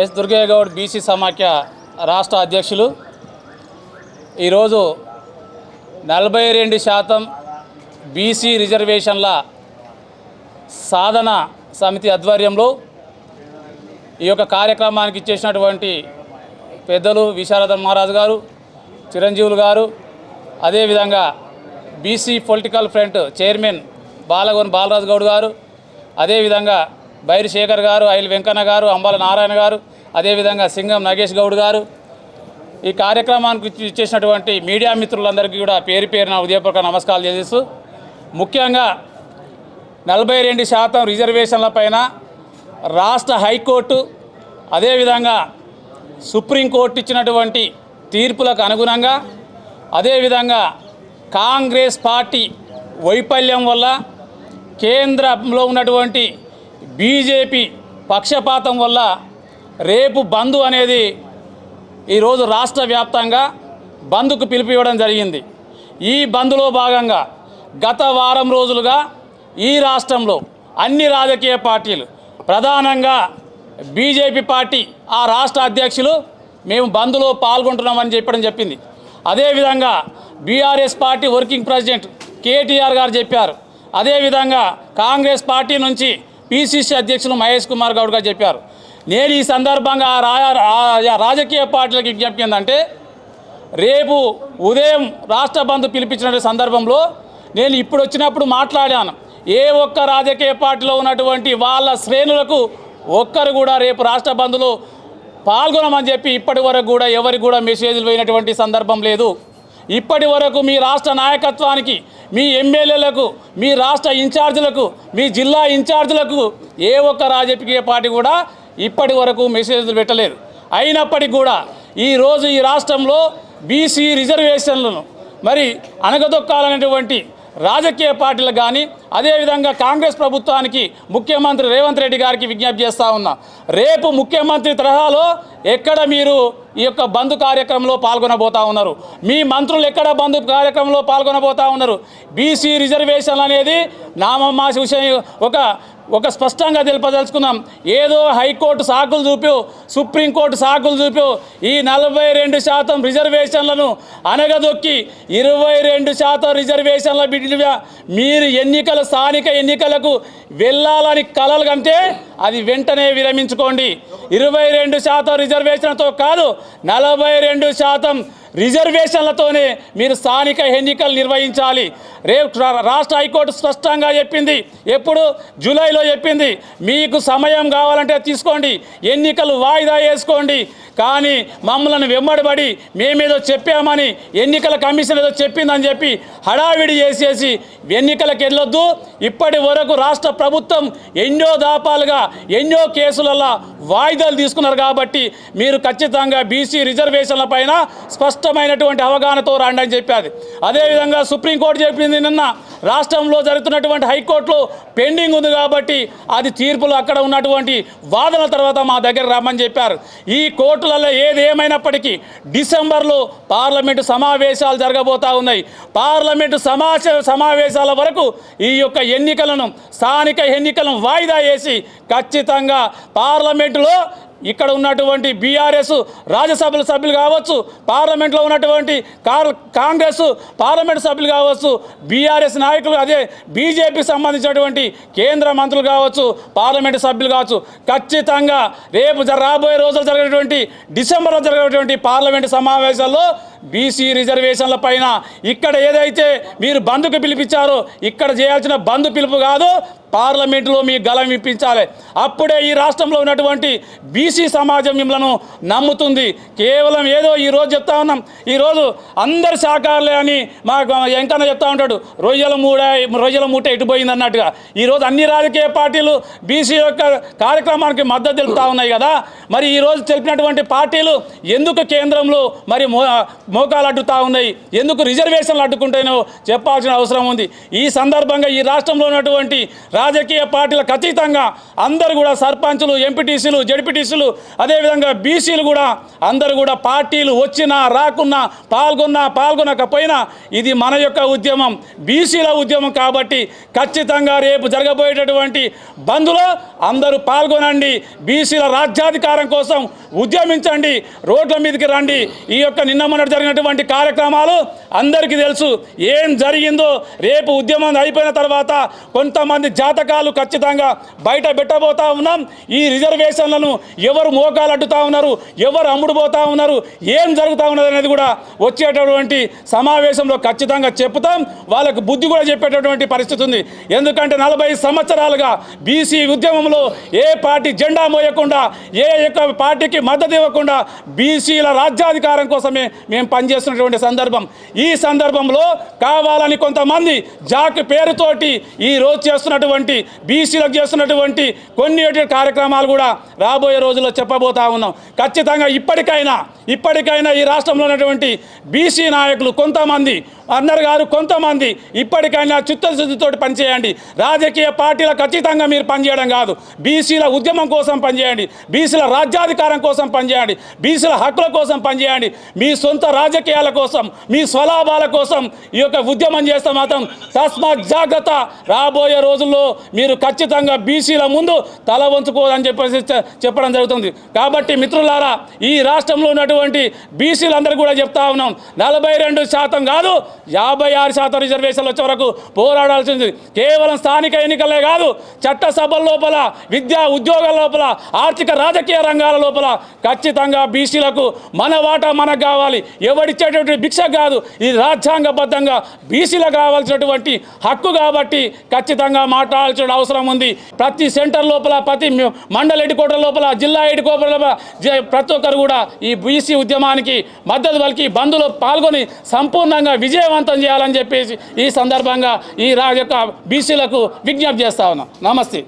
Yes Durgaiah Goud BC సమాఖ్య రాష్ట్ర అధ్యక్షులు. ఈరోజు నలభై రెండు శాతం బీసీ రిజర్వేషన్ల సాధన సమితి ఆధ్వర్యంలో ఈ యొక్క కార్యక్రమానికి ఇచ్చేసినటువంటి పెద్దలు విశారద మహారాజు గారు చిరంజీవులు గారు అదేవిధంగా బీసీ పొలిటికల్ ఫ్రంట్ చైర్మన్ బాలగోన్ బాలరాజు గౌడ్ గారు అదేవిధంగా బైరి శేఖర్ గారు ఐల్ వెంకన్న గారు అంబాల నారాయణ గారు అదేవిధంగా సింగం నాగేష్ గౌడ్ గారు. ఈ కార్యక్రమానికి ఇచ్చేసినటువంటి మీడియా మిత్రులందరికీ కూడా పేరు పేరున ఉదయపూర్వక నమస్కారాలు చేస్తూ ముఖ్యంగా నలభై రెండు శాతం రిజర్వేషన్ల పైన రాష్ట్ర హైకోర్టు అదేవిధంగా సుప్రీంకోర్టు ఇచ్చినటువంటి తీర్పులకు అనుగుణంగా అదేవిధంగా కాంగ్రెస్ పార్టీ వైఫల్యం వల్ల కేంద్రంలో ఉన్నటువంటి బీజేపీ పక్షపాతం వల్ల రేపు బంద్ అనేది ఈరోజు రాష్ట్ర వ్యాప్తంగా బంద్కు పిలుపు ఇవ్వడం జరిగింది. ఈ బంద్లో భాగంగా గత వారం రోజులుగా ఈ రాష్ట్రంలో అన్ని రాజకీయ పార్టీలు ప్రధానంగా బీజేపీ పార్టీ ఆ రాష్ట్ర అధ్యక్షులు మేము బంద్లో పాల్గొంటున్నామని చెప్పడం చెప్పింది. అదేవిధంగా BRS party working president KTR గారు చెప్పారు. అదేవిధంగా కాంగ్రెస్ పార్టీ నుంచి పిసిసి అధ్యక్షులు మహేష్ కుమార్ గౌడ్ గారు చెప్పారు. నేను ఈ సందర్భంగా ఆ రాజకీయ పార్టీలకు విజ్ఞప్తి ఏంటంటే రేపు ఉదయం రాష్ట్ర బంధు పిలిపించిన సందర్భంలో నేను ఇప్పుడు వచ్చినప్పుడు మాట్లాడాను. ఏ ఒక్క రాజకీయ పార్టీలో ఉన్నటువంటి వాళ్ళ శ్రేణులకు ఒక్కరు కూడా రేపు రాష్ట్ర బంధులో పాల్గొనమని చెప్పి ఇప్పటి వరకు కూడా ఎవరికి కూడా మెసేజ్లు పోయినటువంటి సందర్భం లేదు. ఇప్పటి వరకు మీ రాష్ట్ర నాయకత్వానికి మీ ఎమ్మెల్యేలకు మీ రాష్ట్ర ఇన్ఛార్జీలకు మీ జిల్లా ఇన్ఛార్జీలకు ఏ ఒక్క రాజకీయ పార్టీ కూడా ఇప్పటి వరకు మెసేజ్లు పెట్టలేదు. అయినప్పటికీ కూడా ఈరోజు ఈ రాష్ట్రంలో బీసీ రిజర్వేషన్లను మరి అణగదొక్కాలనేటువంటి రాజకీయ పార్టీలకు కానీ అదేవిధంగా కాంగ్రెస్ ప్రభుత్వానికి ముఖ్యమంత్రి రేవంత్ రెడ్డి గారికి విజ్ఞప్తి చేస్తూ ఉన్నా. రేపు ముఖ్యమంత్రి తరహాలో ఎక్కడ మీరు ఈ యొక్క బంద్ కార్యక్రమంలో పాల్గొనబోతా ఉన్నారు? మీ మంత్రులు ఎక్కడ బంద్ కార్యక్రమంలో పాల్గొనబోతా ఉన్నారు? బీసీ రిజర్వేషన్లు అనేది నామమాసి విషయం ఒక ఒక స్పష్టంగా తెలిపదలుచుకున్నాం. ఏదో హైకోర్టు సాకులు చూపి సుప్రీంకోర్టు సాకులు చూపి ఈ నలభై రెండు శాతం రిజర్వేషన్లను అనగదొక్కి ఇరవై రెండు శాతం రిజర్వేషన్ల బిడ్డ మీరు ఎన్నికల స్థానిక ఎన్నికలకు వెళ్ళాలని కలలు కంటే అది వెంటనే విరమించుకోండి. ఇరవై రెండు శాతం రిజర్వేషన్తో కాదు నలభై రెండు శాతం రిజర్వేషన్లతోనే మీరు స్థానిక ఎన్నికలు నిర్వహించాలి. రేపు రా- రాష్ట్ర హైకోర్టు స్పష్టంగా చెప్పింది. ఎప్పుడు? జూలైలో చెప్పింది. మీకు సమయం కావాలంటే తీసుకోండి. ఎన్నికలు వాయిదా వేసుకోండి. కానీ మమ్మల్ని వెంబడబడి మేమేదో చెప్పామని ఎన్నికల కమిషన్ ఏదో చెప్పిందని చెప్పి హడావిడి చేసేసి ఎన్నికలకు వెళ్ళొద్దు. ఇప్పటి వరకు రాష్ట్ర ప్రభుత్వం ఎన్నో దాపాలుగా ఎన్నో కేసులలో వాయిదాలు తీసుకున్నారు కాబట్టి మీరు ఖచ్చితంగా బీసీ రిజర్వేషన్ల పైన స్పష్ట స్పష్టమైనటువంటి అవగాహనతో రండి అని చెప్పాది. అదేవిధంగా సుప్రీంకోర్టు చెప్పింది నిన్న రాష్ట్రంలో జరుగుతున్నటువంటి హైకోర్టులో పెండింగ్ ఉంది కాబట్టి అది తీర్పులు అక్కడ ఉన్నటువంటి వాదన తర్వాత మా దగ్గర రమ్మని చెప్పారు. ఈ కోర్టులలో ఏది ఏమైనప్పటికీ డిసెంబర్లో పార్లమెంటు సమావేశాలు జరగబోతా ఉన్నాయి. పార్లమెంటు సమాచ సమావేశాల వరకు ఈ యొక్క ఎన్నికలను స్థానిక ఎన్నికలను వాయిదా వేసి ఖచ్చితంగా పార్లమెంటులో ఇక్కడ ఉన్నటువంటి బీఆర్ఎస్ రాజ్యసభల సభ్యులు కావచ్చు పార్లమెంట్లో ఉన్నటువంటి కార్ కాంగ్రెస్ పార్లమెంట్ సభ్యులు కావచ్చు బీఆర్ఎస్ నాయకులు అదే బీజేపీకి సంబంధించినటువంటి కేంద్ర మంత్రులు కావచ్చు పార్లమెంటు సభ్యులు కావచ్చు ఖచ్చితంగా రేపు రాబోయే రోజులు జరిగేటువంటి డిసెంబర్లో జరిగేటువంటి పార్లమెంటు సమావేశాల్లో బీసీ రిజర్వేషన్ల పైన ఇక్కడ ఏదైతే మీరు బంధుకు పిలిపించారో ఇక్కడ చేయాల్సిన బంధు పిలుపు కాదు పార్లమెంటులో మీ గలం ఇప్పించాలి అప్పుడే ఈ రాష్ట్రంలో ఉన్నటువంటి బీసీ సమాజం మిమ్మల్ని నమ్ముతుంది. కేవలం ఏదో ఈ రోజు చెప్తా ఉన్నాం. ఈరోజు అందరు సహకారులే అని మా వెంకన్న చెప్తా ఉంటాడు. రొయ్యల మూడ రొయ్యల మూట ఎటుపోయింది అన్నట్టుగా. ఈరోజు అన్ని రాజకీయ పార్టీలు బీసీ యొక్క కార్యక్రమానికి మద్దతు తెలుపుతా ఉన్నాయి కదా. మరి ఈరోజు తెలిపినటువంటి పార్టీలు ఎందుకు కేంద్రంలో మరి మో- మోకాలు అడ్డుతా ఉన్నాయి. ఎందుకు రిజర్వేషన్లు అడ్డుకుంటేనో చెప్పాల్సిన అవసరం ఉంది. ఈ సందర్భంగా ఈ రాష్ట్రంలో ఉన్నటువంటి రాజకీయ పార్టీలకు అతీతంగా అందరూ కూడా సర్పంచులు ఎంపీటీసీలు జడ్పీటీసీలు అదేవిధంగా బీసీలు కూడా అందరూ కూడా పార్టీలు వచ్చినా రాకున్నా పాల్గొన్నా పాల్గొనకపోయినా ఇది మన యొక్క ఉద్యమం బీసీల ఉద్యమం కాబట్టి ఖచ్చితంగా రేపు జరగబోయేటటువంటి బంద్లో అందరూ పాల్గొనండి. బీసీల రాజ్యాధికారం కోసం ఉద్యమించండి. రోడ్ల మీదకి రండి. ఈ యొక్క నిన్న మొన్నటి జరిగినటువంటి కార్యక్రమాలు అందరికీ తెలుసు. ఏం జరిగిందో రేపు ఉద్యమం అయిపోయిన తర్వాత కొంతమంది జాతకాలు ఖచ్చితంగా బయట పెట్టబోతా ఉన్నాం. ఈ రిజర్వేషన్లను ఎవరు మోకాలు అడ్డుతా ఉన్నారు ఎవరు అమ్ముడుపోతా ఉన్నారు ఏం జరుగుతూ ఉన్నది అనేది కూడా వచ్చేటటువంటి సమావేశంలో ఖచ్చితంగా చెప్తాం వాళ్ళకు బుద్ధి కూడా చెప్పేటటువంటి పరిస్థితి ఉంది. ఎందుకంటే నలభై సంవత్సరాలుగా బీసీ ఉద్యమంలో ఏ పార్టీ జెండా మోయకుండా ఏ యొక్క పార్టీకి మద్దతు ఇవ్వకుండా బీసీల రాజ్యాధికారం కోసమే మేము పనిచేస్తున్నటువంటి సందర్భం. ఈ సందర్భంలో కావాలని కొంతమంది జాక్ పేరుతోటి ఈ రోజు చేస్తున్నటువంటి బీసీలకు చేస్తున్నటువంటి కొన్ని కార్యక్రమాలు కూడా రాబోయే రోజుల్లో చెప్పబోతా ఉన్నాం. ఖచ్చితంగా ఇప్పటికైనా ఇప్పటికైనా ఈ రాష్ట్రంలో ఉన్నటువంటి బీసీ నాయకులు కొంతమంది అన్నారు గారు కొంతమంది ఇప్పటికైనా చిత్తశుద్ధితో పనిచేయండి. రాజకీయ పార్టీల ఖచ్చితంగా మీరు పనిచేయడం కాదు. బీసీల ఉద్యమం కోసం పనిచేయండి. బీసీల రాజ్యాధికారం కోసం పనిచేయండి. బీసీల హక్కుల కోసం పనిచేయండి. మీ సొంత రాజకీయాల కోసం మీ స్వలాభాల కోసం ఈ యొక్క ఉద్యమం చేస్తే మాత్రం తస్మాత్ జాగ్రత్త. రాబోయే రోజుల్లో మీరు ఖచ్చితంగా బీసీల ముందు తల వంచుకోదని చెప్పేసి చెప్పడం జరుగుతుంది. కాబట్టి మిత్రులారా ఈ రాష్ట్రంలో ఉన్నటువంటి బీసీలందరూ కూడా చెప్తా ఉన్నాం. నలభై రెండు శాతం కాదు యాభై ఆరు శాతం రిజర్వేషన్లు వచ్చే వరకు పోరాడాల్సింది కేవలం స్థానిక ఎన్నికలే కాదు చట్టసభల లోపల విద్యా ఉద్యోగాల లోపల ఆర్థిక రాజకీయ రంగాల లోపల ఖచ్చితంగా బీసీలకు మన వాటా మనకు కావాలి. ఎవడిచ్చేటటువంటి భిక్ష కాదు ఇది రాజ్యాంగబద్ధంగా బీసీలకు కావాల్సినటువంటి హక్కు కాబట్టి ఖచ్చితంగా మాట్లాడాల్సిన అవసరం ఉంది. ప్రతి సెంటర్ లోపల ప్రతి మండల హెడ్ లోపల జిల్లా హెడ్ లోపల ప్రతి ఒక్కరు కూడా ఈ బీసీ ఉద్యమానికి మద్దతు పలికి బంధులో పాల్గొని సంపూర్ణంగా విజయవంతం చేయాలని చెప్పేసి ఈ సందర్భంగా ఈ రా యొక్క బీసీలకు విజ్ఞప్తి చేస్తా ఉన్నాం. నమస్తే.